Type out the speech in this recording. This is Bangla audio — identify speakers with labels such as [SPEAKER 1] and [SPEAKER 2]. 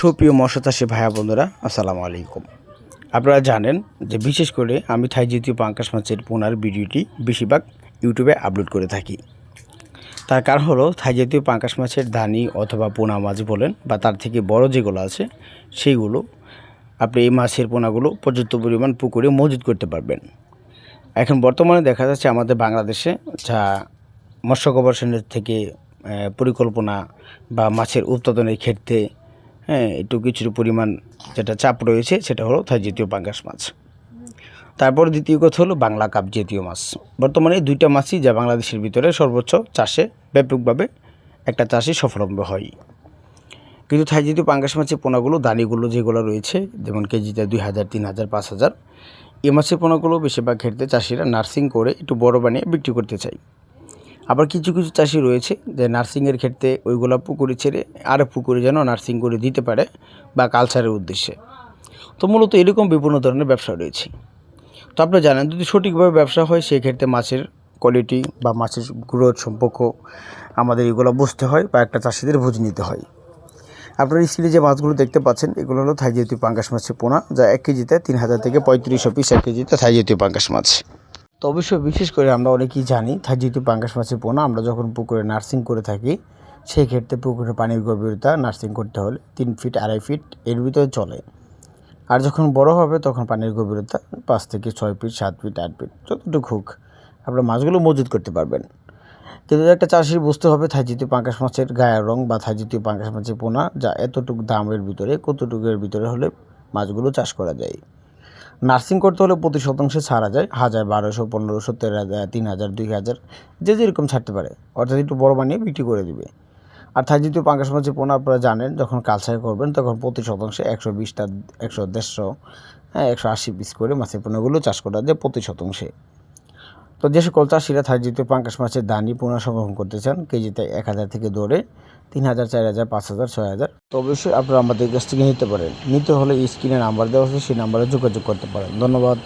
[SPEAKER 1] সুপ্রিয় মৎস্য ভাইয়া বন্ধুরা, আসসালামু আলাইকুম। আপনারা জানেন যে বিশেষ করে আমি থাই জাতীয় পাঙ্কাশ মাছের পোনার ভিডিওটি বেশিরভাগ ইউটিউবে আপলোড করে থাকি। তার কারণ হলো, থাই জাতীয় পাঙ্কাশ মাছের দানি অথবা পোনা মাছ বলেন বা তার থেকে বড় যেগুলো আছে, সেইগুলো আপনি এই মাছের পোনাগুলো পর্যাপ্ত পরিমাণ পুকুরে মজুত করতে পারবেন। এখন বর্তমানে দেখা যাচ্ছে আমাদের বাংলাদেশে যা মৎস্য গবেষণার থেকে পরিকল্পনা বা মাছের উৎপাদনের ক্ষেত্রে হ্যাঁ একটু কিছু পরিমাণ যেটা চাপ রয়েছে সেটা হলো থাই জাতীয় পাঙ্গাস মাছ। তারপর দ্বিতীয় কথা হলো বাংলা কাপ জাতীয় মাছ। বর্তমানে এই দুইটা মাছই যা বাংলাদেশের ভিতরে সর্বোচ্চ চাষে ব্যাপকভাবে একটা চাষি সফলম্ব হয়। কিন্তু থাই জাতীয় পাঙ্গাস মাছের পোনাগুলো, দানিগুলো যেগুলো রয়েছে, যেমন কেজিতে দুই হাজার, তিন হাজার, পাঁচ হাজার, এ মাছের পোনাগুলো বেশিরভাগ ক্ষেত্রে চাষিরা নার্সিং করে একটু বড় বানিয়ে বিক্রি করতে চায়। আবার কিছু কিছু চাষি রয়েছে যে নার্সিংয়ের ক্ষেত্রে ওইগুলো পুকুরে ছেড়ে আরও পুকুরে যেন নার্সিং করে দিতে পারে বা কালচারের উদ্দেশ্যে। তো মূলত এরকম বিভিন্ন ধরনের ব্যবসা রয়েছে। তো আপনারা জানেন, যদি সঠিকভাবে ব্যবসা হয় সেই ক্ষেত্রে মাছের কোয়ালিটি বা মাছের গ্রোথ সম্পর্ক আমাদের এগুলো বুঝতে হয় বা একটা চাষিদের বুঝে নিতে হয়। আপনার স্ক্রিনে যে মাছগুলো দেখতে পাচ্ছেন, এগুলো হলো থাই জাতীয় পাঙ্গাস মাছের পোনা, যা এক কেজিতে তিন হাজার থেকে পঁয়ত্রিশশো পিস এক কেজিতে থাই জাতীয় পাঙ্গাস মাছ। তো অবশ্যই বিশেষ করে আমরা অনেকেই জানি জাতীয় পাঙ্গাস মাছের পোনা, আমরা যখন পুকুরে নার্সিং করে থাকি, সেই ক্ষেত্রে পুকুরে পানির গভীরতা নার্সিং করতে হলে তিন ফিট, আড়াই ফিট এর ভিতরে চলে। আর যখন বড় হবে তখন পানির গভীরতা পাঁচ থেকে ছয় ফিট, সাত ফিট, আট ফিট, যতটুকু হোক আপনার মাছগুলো মজুত করতে পারবেন। কিন্তু একটা চাষির বুঝতে হবে থাইজিতীয় পাঙ্কাশ মাছের গায়ের রং বা থাইজিতীয় পাঙ্কাশ মাছের পোনা যা এতটুকু দামের ভিতরে, কতটুকুর ভিতরে হলে মাছগুলো চাষ করা যায়। নার্সিং করতে হলে প্রতি শতাংশে ছাড়া যায়। হাজার বারোশো, পনেরোশো, তেরো হাজার, তিন হাজার, দুই হাজার, যে যেরকম ছাড়তে পারে। অর্থাৎ একটু বড় বানিয়ে বিক্রি করে দিবে। আর থাইজিতীয় পাঙ্কাশ মাছের পোনা আপনারা জানেন, যখন কালচার করবেন তখন প্রতি শতাংশে একশো বিশটা, একশো দেড়শো হ্যাঁ একশো আশি পিস করে মাছের পোনাগুলো চাষ করা যায় প্রতি শতাংশে। তো যে সকল চাষিরা থার্জিতে পাঙ্কাশ মাছের দানি পুনঃ সংগ্রহণ করতে চান কেজিতে এক হাজার থেকে দৌড়ে তিন হাজার, চার হাজার, পাঁচ হাজার, ছয় হাজার। তো অবশ্যই আপনারা আমাদের কাছ থেকে নিতে পারেন। নিতে হলে স্ক্রিনে নাম্বার দেওয়া আছে, সেই নাম্বারে যোগাযোগ করতে পারেন। ধন্যবাদ।